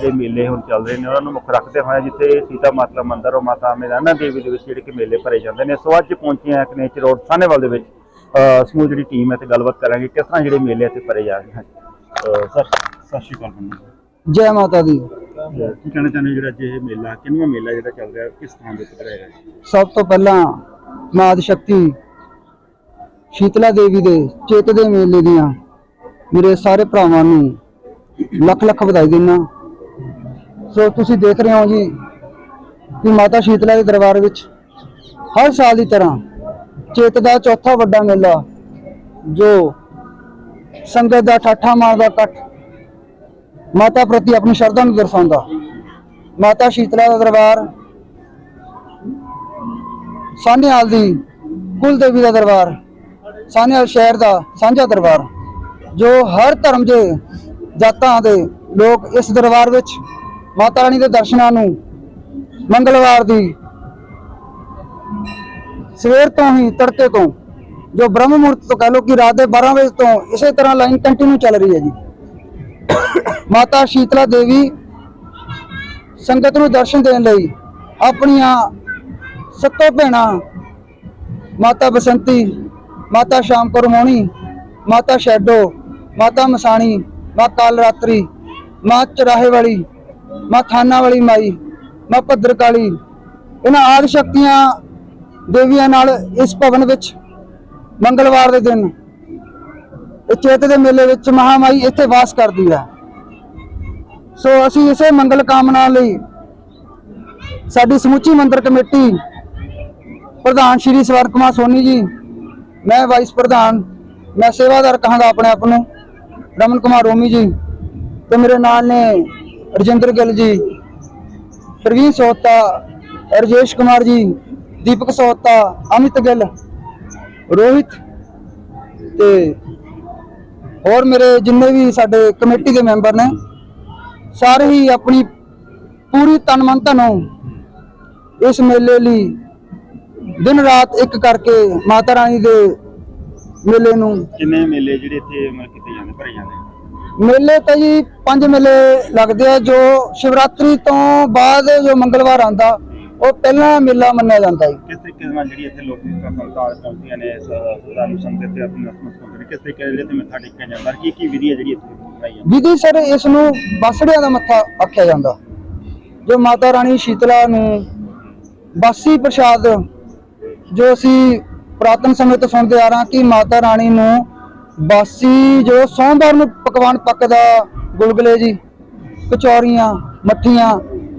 ਜਿਹੜੇ ਮੇਲੇ ਹੁਣ ਚੱਲ ਰਹੇ ਨੇ ਉਹਨਾਂ ਨੂੰ ਮੁੱਖ ਰੱਖਦੇ ਹੋਏ ਜਿੱਥੇ ਸੀਤਾ ਮਾਤਾ ਮੰਦਿਰ ਔਰ ਮਾਤਾ ਮੇਰਾਨਾ ਦੇਵੀ ਦੇ ਵਿੱਚ ਜਿਹੜੇ ਕਿ ਮੇਲੇ ਭਰੇ ਜਾਂਦੇ ਨੇ। ਸੋ ਅੱਜ ਪਹੁੰਚੇ ਆ ਕਨੇਚ ਰੋਡ ਸਾਹਨੇਵਾਲ ਦੇ ਵਿੱਚ। ਸਮੂਹ ਜਿਹੜੀ ਟੀਮ ਹੈ ਤੇ ਗੱਲਬਾਤ ਕਰਾਂਗੇ ਕਿਸ ਤਰ੍ਹਾਂ ਜਿਹੜੇ ਮੇਲੇ ਇੱਥੇ ਭਰੇ ਜਾ ਰਹੇ ਹਨ। ਸਰ ਸਤਿ ਸ਼੍ਰੀ ਅਕਾਲ ਜੈ। ਮਾਤਾ ਦੀ। ਕੀ ਕਹਿਣਾ ਚਾਹੁੰਦੇ ਜਿਹੜਾ ਅੱਜ ਇਹ ਮੇਲਾ ਕਿੰਨਵਾਂ ਮੇਲਾ ਜਿਹੜਾ ਚੱਲ ਰਿਹਾ ਕਿਸ ਥਾਂ ਦੇ ਉੱਤੇ ਭਰਾਇਆ ਹੈ ਸਭ ਤੋਂ ਪਹਿਲਾਂ ਮਾਂ ਆਦਿ ਸ਼ਕਤੀ ਸ਼ੀਤਲਾ ਦੇਵੀ ਦੇ ਚੇਤ ਦੇ ਮੇਲੇ ਦੀਆਂ ਮੇਰੇ ਸਾਰੇ ਭਰਾਵਾਂ ਨੂੰ ਲੱਖ ਲੱਖ ਵਧਾਈ ਦਿੰਦਾ। ਸੋ ਤੁਸੀਂ ਦੇਖ ਰਹੇ ਹੋ ਜੀ ਕਿ ਮਾਤਾ ਸ਼ੀਤਲਾ ਦੇ ਦਰਬਾਰ ਵਿੱਚ ਹਰ ਸਾਲ ਦੀ ਤਰ੍ਹਾਂ ਚੇਤ ਦਾ ਚੌਥਾ ਵੱਡਾ ਮੇਲਾ, ਜੋ ਸੰਗਤ ਦਾ ਠਾਠਾ ਮਾਰਦਾ ਇਕੱਠ ਮਾਤਾ ਪ੍ਰਤੀ ਆਪਣੀ ਸ਼ਰਧਾ ਨੂੰ ਦਰਸਾਉਂਦਾ। ਮਾਤਾ ਸ਼ੀਤਲਾ ਦਾ ਦਰਬਾਰ ਸਾਹਨੇਵਾਲ ਦੀ ਕੁਲ ਦੇਵੀ ਦਾ ਦਰਬਾਰ, ਸਾਹਨੇਵਾਲ ਸ਼ਹਿਰ ਦਾ ਸਾਂਝਾ ਦਰਬਾਰ, ਜੋ ਹਰ ਧਰਮ ਦੇ ਜਾਤਾਂ ਦੇ ਲੋਕ ਇਸ ਦਰਬਾਰ ਵਿੱਚ ਮਾਤਾ ਰਾਣੀ ਦੇ ਦਰਸ਼ਨਾਂ ਨੂੰ ਮੰਗਲਵਾਰ ਦੀ ਸਵੇਰ ਤੋਂ ਹੀ ਤੜਕੇ ਤੋਂ, ਜੋ ਬ੍ਰਹਮ ਮੁਹੂਰਤ ਤੋਂ ਕਹ ਲੋ ਕਿ ਰਾਤ ਦੇ 12 ਵਜੇ ਤੋਂ ਇਸੇ ਤਰ੍ਹਾਂ ਲਾਈਨ ਕੰਟੀਨਿਊ ਚੱਲ ਰਹੀ ਹੈ ਜੀ। ਮਾਤਾ ਸ਼ੀਤਲਾ ਦੇਵੀ ਸੰਗਤ ਨੂੰ ਦਰਸ਼ਨ ਦੇਣ ਲਈ ਆਪਣੀਆਂ ਸੱਤੋਂ ਭੈਣਾਂ, ਮਾਤਾ ਬਸੰਤੀ, ਮਾਤਾ ਸ਼ਾਮ ਕਰਮੋਣੀ ਮਾਤਾ ਸ਼ੈਡੋ, ਮਾਤਾ ਮਸਾਣੀ ਮਾਂ ਕਾਲ ਰਾਤਰੀ, ਮਾਂ ਚਰਾਹੇ ਵਾਲੀ ਮਾਂ ਥਾਨਾ ਵਾਲੀ ਮਾਈ, ਮਾਂ ਭੱਦਰ ਕਾਲੀ। ਇਹਨਾਂ ਆਦਿ ਸ਼ਕਤੀਆਂ ਦੇਵੀਆਂ ਨਾਲ ਇਸ ਭਵਨ ਵਿੱਚ ਮੰਗਲਵਾਰ ਦੇ ਦਿਨ ਇਹ ਚੇਤ ਦੇ ਮੇਲੇ ਵਿੱਚ ਮਹਾਮਾਈ ਇੱਥੇ ਵਾਸ ਕਰਦੀ ਹੈ। ਸੋ ਅਸੀਂ ਇਸੇ ਮੰਗਲ ਕਾਮਨਾ ਲਈ ਸਾਡੀ ਸਮੁੱਚੀ ਮੰਦਰ ਕਮੇਟੀ ਪ੍ਰਧਾਨ ਸ਼੍ਰੀ ਸਵਰ ਕੁਮਾਰ ਸੋਨੀ ਜੀ, ਮੈਂ ਵਾਈਸ ਪ੍ਰਧਾਨ, ਮੈਂ ਸੇਵਾਦਾਰ ਕਹਾਂਗਾ ਆਪਣੇ ਆਪ ਨੂੰ, ਰਮਨ ਕੁਮਾਰ ਰੋਮੀ ਜੀ ਤੇ ਮੇਰੇ ਨਾਲ ਨੇ ਰਜਿੰਦਰ ਗਿੱਲ ਜੀ, ਪ੍ਰਵੀਨ ਸੋਤਾ, ਰਜੇਸ਼ ਕੁਮਾਰ ਜੀ, ਦੀਪਕ ਸੋਤਾ, ਅਮਿਤ ਗਿੱਲ, ਰੋਹਿਤ ਤੇ ਹੋਰ ਮੇਰੇ ਜਿੰਨੇ ਵੀ ਸਾਡੇ ਕਮੇਟੀ ਦੇ ਮੈਂਬਰ ਨੇ, ਸਾਰੇ ਹੀ ਆਪਣੀ ਪੂਰੀ ਤਨ ਮਨ ਧਨੋਂ ਇਸ ਮੇਲੇ ਲਈ ਦਿਨ ਰਾਤ ਇੱਕ ਕਰਕੇ ਮਾਤਾ ਰਾਣੀ ਦੇ ਮੇਲੇ ਨੂੰ ਕਿੰਨੇ ਮੇਲੇ ਜਿਹੜੇ ਇੱਥੇ ਮਤਲਬ ਕੀਤੇ ਜਾਂਦੇ, ਭਰੇ ਜਾਂਦੇ? ਮੇਲੇ ਤਾਂ ਜੀ ਪੰਜ ਮੇਲੇ ਲੱਗਦੇ ਆ ਜੋ ਸ਼ਿਵਰਾਤਰੀ ਤੋਂ ਬਾਅਦ ਜੋ ਮੰਗਲਵਾਰ ਆਂਦਾ ਉਹ ਪਹਿਲਾ ਮੇਲਾ ਮੰਨਿਆ ਜਾਂਦਾ ਹੈ ਕਿਸ ਤਰੀਕੇ ਨਾਲ ਜਿਹੜੀ ਇੱਥੇ ਲੋਕੀ ਸੰਤਾਲ ਪਹੁੰਚਦੀਆਂ ਨੇ ਸਰਦਾਰੂ ਸੰਗਤ ਤੇ ਆਪਣੀ ਨਤਮਸਤਕ ਨੇ ਕਿਸ ਤਰੀਕੇ ਦੇ ਤੇ ਮੱਥਾ ਟੇਕਿਆ ਜਾਂਦਾ ਕੀ ਕੀ ਵਿਧੀ ਹੈ ਜਿਹੜੀ ਇੱਥੇ ਬਣਾਈ ਜਾਂਦੀ? ਵਿਧੀ ਸਰ ਇਸ ਨੂੰ ਬਾਸੜਿਆਂ ਦਾ ਮੱਥਾ ਆਖਿਆ ਜਾਂਦਾ। ਜੋ ਮਾਤਾ ਰਾਣੀ ਸ਼ੀਤਲਾ ਨੂੰ ਬਾਸੀ ਪ੍ਰਸ਼ਾਦ ਜੋ ਅਸੀਂ ਪ੍ਰਾਤਨ ਸਮੇਂ ਤੋਂ ਸੁਣਦੇ ਆ ਰਹੇ ਹਾਂ ਕਿ ਮਾਤਾ ਰਾਣੀ ਨੂੰ ਬਾਸੀ ਜੋ ਸੋਮਵਾਰ ਨੂੰ ਪਕਵਾਨ ਪੱਕਦਾ, ਗੁਲਗੁਲੇ ਜੀ, ਕਚੌਰੀਆਂ, ਮੱਠੀਆਂ,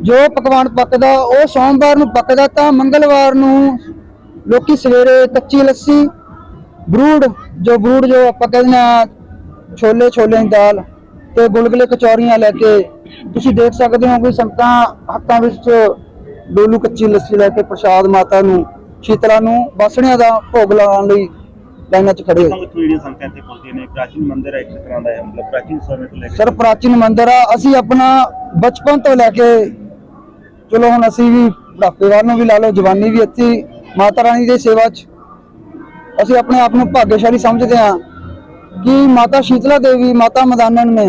ਜੋ ਪਕਵਾਨ ਪੱਕਦਾ, ਉਹ ਸੋਮਵਾਰ ਨੂੰ ਪੱਕਦਾ ਤਾਂ ਮੰਗਲਵਾਰ ਨੂੰ ਲੋਕੀ ਸਵੇਰੇ ਕੱਚੀ ਲੱਸੀ, ਬਰੂਡ, ਜੋ ਬਰੂਡ ਜੋ ਆਪਾਂ ਕਹਿੰਦੇ ਆ ਛੋਲੇ, ਛੋਲਿਆਂ ਦੀ ਦਾਲ ਤੇ ਗੁਲਗੁਲੇ, ਕਚੌਰੀਆਂ ਲੈ ਕੇ ਤੁਸੀਂ ਦੇਖ ਸਕਦੇ ਹੋ ਕਿ ਸੰਗਤਾਂ ਹੱਥਾਂ ਵਿੱਚ ਡੋਲੂ ਕੱਚੀ ਲੱਸੀ ਲੈ ਕੇ ਪ੍ਰਸ਼ਾਦ ਮਾਤਾ ਨੂੰ, ਸ਼ੀਤਲਾ ਨੂੰ ਬਾਸਣਿਆਂ ਦਾ ਭੋਗ ਲਾਉਣ ਲਈ ਲਾਈਨਾਂ 'ਚ ਖੜੇ ਸੰਗਤਾਂ ਇੱਥੇ ਨੇ? ਪ੍ਰਾਚੀਨ ਮੰਦਿਰ ਹੈ ਇੱਕ ਤਰ੍ਹਾਂ ਦਾ ਹੈ ਮਤਲਬ ਪ੍ਰਾਚੀਨ ਸਮੇਂ ਤੋਂ ਲੈ ਕੇ ਸਰ ਪ੍ਰਾਚੀਨ ਮੰਦਿਰ ਆ। ਅਸੀਂ ਆਪਣਾ ਬਚਪਨ ਤੋਂ ਲੈ ਕੇ ਚਲੋ ਹੁਣ ਅਸੀਂ ਵੀ ਬੁਢਾਪੇ ਵੱਲ ਨੂੰ ਵੀ ਲਾ ਲਓ ਜਵਾਨੀ ਵੀ ਇੱਥੇ ਮਾਤਾ ਰਾਣੀ ਦੀ ਸੇਵਾ 'ਚ। ਅਸੀਂ ਆਪਣੇ ਆਪ ਨੂੰ ਭਾਗਿਆਸ਼ਾਲੀ ਸਮਝਦੇ ਹਾਂ ਕਿ ਮਾਤਾ ਸ਼ੀਤਲਾ ਦੇਵੀ ਮਾਤਾ ਮਦਾਨਨ ਨੇ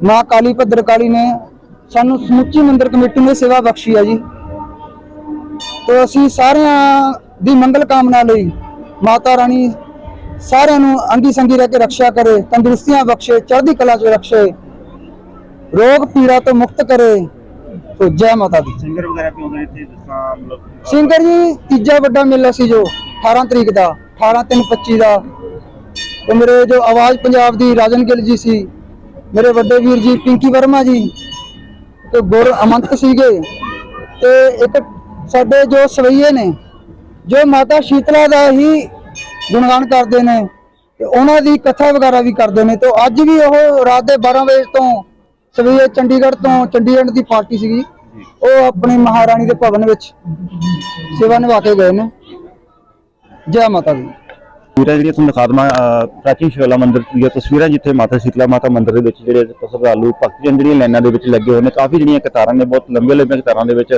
ਮਾਂ ਕਾਲੀ ਭੱਦਰ ਕਾਲੀ ਨੇ ਸਾਨੂੰ ਸਮੁੱਚੀ ਮੰਦਿਰ ਕਮੇਟੀ ਨੂੰ ਸੇਵਾ ਬਖਸ਼ੀ ਹੈ ਜੀ। ਤੇ ਅਸੀਂ ਸਾਰਿਆਂ ਦੀ ਮੰਗਲ ਕਾਮਨਾ ਲਈ ਮਾਤਾ ਰਾਣੀ ਸਾਰਿਆਂ ਨੂੰ ਅੰਗੀ ਸੰਗੀ ਰਹਿ ਕੇ ਰੱਖਿਆ ਕਰੇ ਤੰਦਰੁਸਤੀਆਂ ਬਖਸ਼ੇ ਚੜ੍ਹਦੀ ਕਲਾ 'ਚ ਰੱਖੇ ਰੋਗ ਪੀੜਾ ਤੋਂ ਮੁਕਤ ਕਰੇ ਤੋ ਜੈ ਮਾਤਾ ਦੀ। ਸਿੰਗਰ ਵਗੈਰਾ ਵੀ ਆਉਂਦੇ ਇੱਥੇ ਜਿਸ ਤਰ੍ਹਾਂ ਮਤਲਬ ਸਿੰਗਰ ਜੀ ਤੀਜਾ ਵੱਡਾ ਮੇਲਾ ਸੀ ਜੋ 18 ਤਰੀਕ ਦਾ 18 3 25 ਦਾ। ਤੇ ਮੇਰੇ ਜੋ ਆਵਾਜ਼ ਪੰਜਾਬ ਦੀ ਰਾਜਨ ਗਿੱਲ ਜੀ ਸੀ ਮੇਰੇ ਵੱਡੇ ਵੀਰ ਜੀ ਪਿੰਕੀ ਵਰਮਾ ਜੀ ਤੇ ਗੁਰ ਅਮੰਤ ਸੀਗੇ। ਤੇ ਇੱਕ ਸਾਡੇ ਜੋ ਸਵਈਏ ਨੇ ਜੋ ਮਾਤਾ ਸ਼ੀਤਲਾ ਦਾ ਹੀ ਗੁਣਗਾਨ ਕਰਦੇ ਨੇ ਤੇ ਉਹਨਾਂ ਦੀ ਕਥਾ ਵਗੈਰਾ ਵੀ ਕਰਦੇ ਨੇ, ਤੇ ਅੱਜ ਵੀ ਉਹ ਰਾਤ ਦੇ 12 ਵਜੇ ਤੋਂ ਸਵੇਰੇ ਚੰਡੀਗੜ੍ਹ ਤੋਂ ਚੰਡੀਗੜ੍ਹ ਦੀ ਪਾਰਟੀ ਸੀਗੀ। ਉਹ ਆਪਣੀ ਮਹਾਰਾਣੀ ਦੇ ਭਵਨ ਵਿੱਚ ਸੇਵਾ ਨਿਭਾ ਕੇ ਗਏ ਨੇ। ਜੈ ਮਾਤਾ ਦੀ। ਤਸਵੀਰਾਂ ਜਿਹੜੀਆਂ ਤੁਹਾਨੂੰ ਦਿਖਾ ਦਵਾਂ ਪ੍ਰਾਚੀਨ ਸ਼ਿਵਲਾ ਮੰਦਿਰ ਦੀਆਂ ਤਸਵੀਰਾਂ ਜਿੱਥੇ ਮਾਤਾ ਸ਼ੀਤਲਾ ਮਾਤਾ ਮੰਦਿਰ ਦੇ ਵਿੱਚ ਜਿਹੜੇ ਸ਼ਰਧਾਲੂ ਭਗਤਜਨ ਜਿਹੜੀਆਂ ਲਾਈਨਾਂ ਦੇ ਵਿੱਚ ਲੱਗੇ ਹੋਏ ਨੇ ਕਾਫੀ ਜਿਹੜੀਆਂ ਕਤਾਰਾਂ ਨੇ ਬਹੁਤ ਲੰਬੇ ਲੰਬੀਆਂ ਕਤਾਰਾਂ ਦੇ ਵਿੱਚ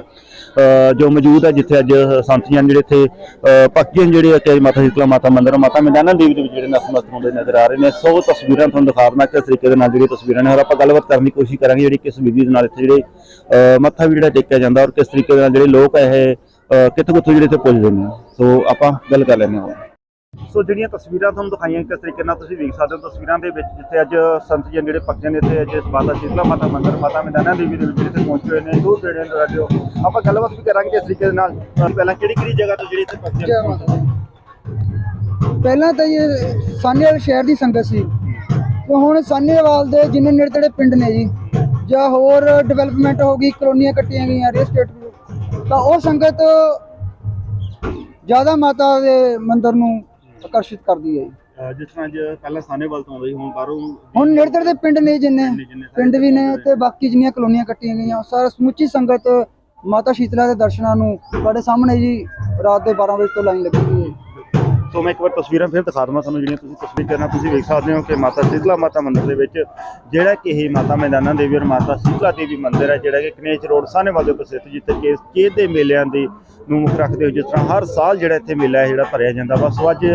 ਜੋ ਮੌਜੂਦ ਹੈ ਜਿੱਥੇ ਅੱਜ ਸੰਤ ਜਨ ਜਿਹੜੇ ਇੱਥੇ ਅਹ, ਭਗਤਜਨ ਜਿਹੜੇ ਇੱਥੇ ਮਾਤਾ ਸ਼ੀਤਲਾ ਮਾਤਾ ਮੰਦਿਰ ਮਾਤਾ ਮੈਦਾਨਾ ਦੇਵੀ ਦੇ ਵਿੱਚ ਜਿਹੜੇ ਨਤਮਸਤਕ ਹੁੰਦੇ ਨਜ਼ਰ ਆ ਰਹੇ ਨੇ। ਸੋ ਤਸਵੀਰਾਂ ਤੁਹਾਨੂੰ ਦਿਖਾ ਦਵਾਂ ਕਿਸ ਤਰੀਕੇ ਦੇ ਨਾਲ ਜਿਹੜੀਆਂ ਤਸਵੀਰਾਂ ਨੇ ਹੋਰ ਆਪਾਂ ਗੱਲਬਾਤ ਕਰਨ ਦੀ ਕੋਸ਼ਿਸ਼ ਕਰਾਂਗੇ ਜਿਹੜੀ ਕਿਸ ਵਿਧੀ ਦੇ ਨਾਲ ਇੱਥੇ ਜਿਹੜੇ ਮੱਥਾ ਵੀ ਜਿਹੜਾ ਟੇਕਿਆ ਜਾਂਦਾ ਔਰ ਕਿਸ ਤਰੀਕੇ ਦੇ ਨਾਲ ਜਿਹੜੇ ਲੋਕ ਇਹ ਅਹ, ਕਿੱਥੋਂ ਕਿੱਥੋਂ ਜਿਹੜੇ ਇੱਥੇ ਪੁੱਜਦੇ ਨੇ। ਸੋ ਆਪਾਂ ਗੱਲ ਕਰ ਲੈਂਦੇ ਹਾਂ। ਸੋ ਜਿਹੜੀਆਂ ਤਸਵੀਰਾਂ ਤੁਹਾਨੂੰ ਦਿਖਾਈਆਂ ਕਿਸ ਤਰੀਕੇ ਨਾਲ ਤੁਸੀਂ ਵੇਖ ਸਕਦੇ ਹੋ ਤਸਵੀਰਾਂ ਦੇ ਵਿੱਚ ਜਿੱਥੇ ਅੱਜ ਸੰਤ ਜਨ ਜਿਹੜੇ ਭਗਤਾਂ ਨੇ ਇੱਥੇ ਅੱਜ ਇਸ ਸ਼ੀਤਲਾ ਮਾਤਾ ਮੰਦਿਰ, ਮਾਤਾ ਮੈਦਾਨਾ ਦੇਵੀ ਦੇ ਵਿੱਚ ਇੱਥੇ ਪਹੁੰਚੇ ਹੋਏ ਨੇ ਦੂਰ ਜਿਹੜੇ ਨੇ ਰਾਜੋ ਆਪਾਂ ਗੱਲਬਾਤ ਵੀ ਕਰਾਂਗੇ ਕਿਸ ਤਰੀਕੇ ਦੇ ਨਾਲ। ਪਹਿਲਾਂ ਕਿਹੜੀ ਕਿਹੜੀ ਜਗ੍ਹਾ ਤੋਂ ਜਿਹੜੇ ਇੱਥੇ ਭਗਤ ਪਹਿਲਾਂ ਤਾਂ ਇਹ ਸਾਨੇਵਾਲ ਸ਼ਹਿਰ ਦੀ ਸੰਗਤ ਸੀ। ਤੇ ਹੁਣ ਸਾਨੇਵਾਲ ਦੇ ਜਿੰਨੇ ਨੇੜੇ ਤੇੜੇ ਪਿੰਡ ਨੇ ਜੀ, ਜਾਂ ਹੋਰ ਡਿਵੈਲਪਮੈਂਟ ਹੋ ਗਈ, ਕਲੋਨੀਆਂ ਕੱਟੀਆਂ ਗਈਆਂ ਰੀਅਲ ਸਟੇਟ ਤਾਂ ਉਹ ਸੰਗਤ ਜ਼ਿਆਦਾ ਮਾਤਾ ਦੇ ਮੰਦਿਰ ਨੂੰ ਆਕਰਸ਼ਿਤ ਕਰਦੀ ਹੈ ਅਹ ਜਿਸ ਤਰ੍ਹਾਂ ਅੱਜ ਪਹਿਲਾਂ ਸਾਨੇਵਾਲ ਤੋਂ ਆਉਂਦੇ ਸੀ ਹੁਣ ਬਾਹਰੋਂ ਹੁਣ ਨੇੜੇ ਤੇੜੇ ਦੇ ਪਿੰਡ ਨੇ ਜਿੰਨੇ ਜਿੰਨੇ ਪਿੰਡ ਵੀ ਨੇ ਤੇ ਬਾਕੀ ਜਿੰਨੀਆਂ ਕਲੋਨੀਆਂ ਕੱਟੀਆਂ ਗਈਆਂ ਸਾਰਾ ਸਮੁੱਚੀ ਸੰਗਤ ਮਾਤਾ ਸ਼ੀਤਲਾ ਦੇ ਦਰਸ਼ਨਾਂ ਨੂੰ ਤੁਹਾਡੇ ਸਾਹਮਣੇ ਜੀ ਰਾਤ ਦੇ 12 ਵਜੇ ਤੋਂ ਲਾਈਨ ਲੱਗੀ ਹੋਈ ਹੈ। ਸੋ ਮੈਂ ਇੱਕ ਵਾਰ ਤਸਵੀਰਾਂ ਫਿਰ ਦਿਖਾ ਦਵਾਂ ਤੁਹਾਨੂੰ ਜਿਹੜੀਆਂ ਤੁਸੀਂ ਤਸਵੀਰ ਕਰਨਾ ਤੁਸੀਂ ਵੇਖ ਸਕਦੇ ਹੋ ਕਿ ਮਾਤਾ ਸ਼ੀਤਲਾ ਮਾਤਾ ਮੰਦਿਰ ਦੇ ਵਿੱਚ ਜਿਹੜਾ ਕਿ ਇਹ ਮਾਤਾ ਮੈਦਾਨਾ ਦੇਵੀ ਔਰ ਮਾਤਾ ਸ਼ੀਤਲਾ ਦੇਵੀ ਮੰਦਿਰ ਹੈ ਜਿਹੜਾ ਕਿ ਕਨੇਚ ਰੋਡ ਸਾਹਨੇਵਾਲ ਦੇ ਪ੍ਰਸਿੱਧ ਜਿੱਥੇ ਕਿ ਦੇ ਮੇਲਿਆਂ ਦੀ ਨੂੰ ਮੁੱਖ ਰੱਖਦੇ ਹੋ ਜਿਸ ਤਰ੍ਹਾਂ ਹਰ ਸਾਲ ਜਿਹੜਾ ਇੱਥੇ ਮੇਲਾ ਹੈ, ਜਿਹੜਾ ਭਰਿਆ ਜਾਂਦਾ। ਵਾ ਸੋ ਅੱਜ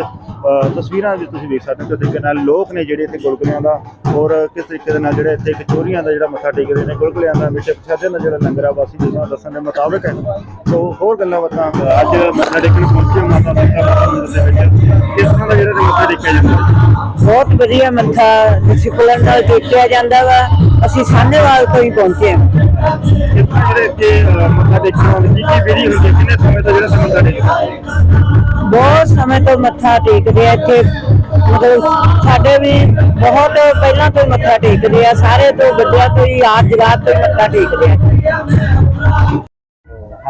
ਤਸਵੀਰਾਂ ਵਿੱਚ ਤੁਸੀਂ ਵੇਖ ਸਕਦੇ ਹੋ ਕਿਸ ਤਰੀਕੇ ਨਾਲ ਲੋਕ ਨੇ ਜਿਹੜੇ ਇੱਥੇ ਗੁਲਗੁਲਿਆਂ ਦਾ ਔਰ ਕਿਸ ਤਰੀਕੇ ਦੇ ਨਾਲ ਜਿਹੜੇ ਇੱਥੇ ਕਚੋਰੀਆਂ ਦਾ ਜਿਹੜਾ ਮੱਥਾ ਟੇਕਦੇ ਨੇ, ਗੁਲਗੁਲਿਆਂ ਦਾ ਮਿੱਠੇ ਪ੍ਰਸ਼ਾਦੇ ਦਾ ਜਿਹੜਾ ਲੰਗਰ ਆ ਵਾਸੀ ਜੀ ਨਾਲ ਦੱਸਣ ਦੇ ਮੁਤਾਬਕ ਹੈ। ਸੋ ਹੋਰ ਗੱਲਾਂ ਬਾਤਾਂ ਅੱਜ ਮੱਥਾ ਟੇਕਣ ਪਹੁੰਚੇ ਮਾਤਾ ਦੇ ਵਿੱਚ। ਕਿਸ ਤਰ੍ਹਾਂ ਦਾ ਜਾਂਦਾ ਬਹੁਤ ਵਧੀਆ ਮੱਥਾ ਡਿਸਪਲਨ ਨਾਲ ਟੇਕਿਆ ਜਾਂਦਾ ਵਾ। ਅਸੀਂ ਸਾਹਨੇਵਾਲ ਤੋਂ ਹੀ ਪਹੁੰਚੇ ਹਾਂ। ਕਿਸ ਜਿਹੜੇ ਇੱਥੇ ਅ, ਮੱਥਾ ਟੇਕਣ ਵਾਲੀ ਕੀ ਕੀ ਵਿਧੀ ਹੁੰਦੀ ਹੈ ਕਿੰਨੇ ਸਮੇਂ ਤੋਂ ਜਿਹੜਾ ਮੱਥਾ ਟੇਕਦੇ ਬਹੁਤ ਸਮੇਂ ਤੋਂ ਮੱਥਾ ਟੇਕਦੇ ਆ ਇੱਥੇ। ਮਤਲਬ ਸਾਡੇ ਵੀ ਬਹੁਤ ਪਹਿਲਾਂ ਤੋਂ ਹੀ ਮੱਥਾ ਟੇਕਦੇ ਆ। ਸਾਰੇ ਤੋਂ ਵੱਡਿਆਂ ਤੋਂ ਹੀ ਆਦ ਜਗਾਤ ਤੋਂ ਹੀ ਮੱਥਾ ਟੇਕਦੇ ਆ।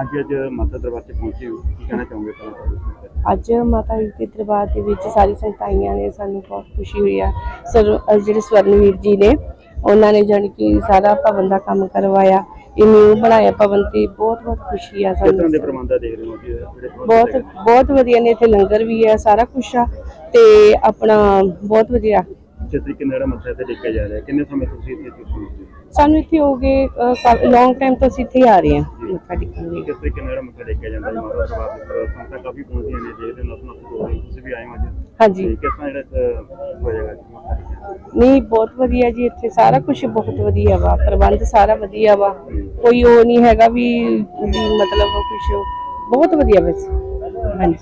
ਅੱਜ ਅੱਜ ਮਾਤਾ ਦਰਬਾਰ ਤੇ ਪਹੁੰਚੇ ਹੋ। ਕੀ ਕਹਿਣਾ ਚਾਹੋਗੇ ਪਹਿਲਾਂ ਅੱਜ ਮਾਤਾ ਜੀ ਦੇ ਦਰਬਾਰ ਦੇ ਵਿੱਚ ਸਾਰੀ ਸੰਗਤਾਂ ਆਈਆਂ ਨੇ ਸਾਨੂੰ ਬਹੁਤ ਖੁਸ਼ੀ ਹੋਈ ਆ। ਸਰ ਅਹ ਜਿਹੜੇ ਸਵਰਨਵੀਰ ਜੀ ਨੇ ਉਹਨਾਂ ਨੇ ਜਾਣੀ ਕਿ ਸਾਰਾ ਭਵਨ ਦਾ ਕੰਮ ਕਰਵਾਇਆ। ਇਹ ਨਿਊ ਬਣਾਇਆ ਭਵਨ ਤੇ ਬਹੁਤ ਬਹੁਤ ਖੁਸ਼ੀ ਆ ਕਿਸ ਤਰ੍ਹਾਂ ਦੇ ਸਾਨੂੰ। ਪ੍ਰਬੰਧ ਆ ਦੇਖ ਰਹੇ ਹੋ ਜੀ? ਜਿਹੜੇ ਪ੍ਰਬੰਧ ਬਹੁਤ ਹੈਗੇ? ਬਹੁਤ ਵਧੀਆ ਨੇ ਇੱਥੇ ਲੰਗਰ ਵੀ ਹੈ ਸਾਰਾ ਕੁਝ ਆ ਤੇ ਆਪਣਾ ਬਹੁਤ ਵਧੀਆ। ਜਿਸ ਤਰੀਕੇ ਨਾਲ ਜਿਹੜਾ ਮੱਥਾ ਇੱਥੇ ਟੇਕਿਆ ਜਾ ਰਿਹਾ ਕਿੰਨੇ ਸਮੇਂ ਤੋਂ ਤੁਸੀਂ ਇੱਥੇ ਹੋ? ਸਾਨੂੰ ਇੱਥੇ ਹੋ ਗਏ ਲੌਂਗ ਟਾਈਮ ਤੋਂ ਅਸੀਂ ਇੱਥੇ ਆ ਰਹੇ ਹਾਂ। ਮੱਥਾ ਟੇਕਣ ਲਈ। ਕਿਸ ਤਰੀਕੇ ਨਾਲ ਜਿਹੜਾ ਮੱਥਾ ਟੇਕਿਆ ਜਾਂਦਾ ਹੈ ਮਾਤਾ ਦਰਬਾਰ ਦੇ ਸੰਗਤਾਂ ਕਾਫੀ ਪਹੁੰਚਦੀਆਂ ਨੇ ਦੇਖਦੇ ਨਸ ਨਸ ਹੋ ਰਹੀ ਤੁਸੀਂ ਵੀ ਆਏ ਹੋ ਅੱਜ। ਹਾਂਜੀ। ਕਿਸ ਤਰ੍ਹਾਂ ਜਿਹੜਾ ਹੋ ਜਾਏਗਾ ਜੀ ਨਹੀਂ ਬਹੁਤ ਵਧੀਆ ਜੀ ਇੱਥੇ ਸਾਰਾ ਕੁਝ ਬਹੁਤ ਵਧੀਆ ਵਾ ਪ੍ਰਬੰਧ ਸਾਰਾ ਵਧੀਆ ਵਾ। ਕੋਈ ਉਹ ਨਹੀਂ ਹੈਗਾ ਵੀ ਵੀ ਮਤਲਬ ਕੁਝ ਬਹੁਤ ਵਧੀਆ ਬਸ। ਹਾਂਜੀ।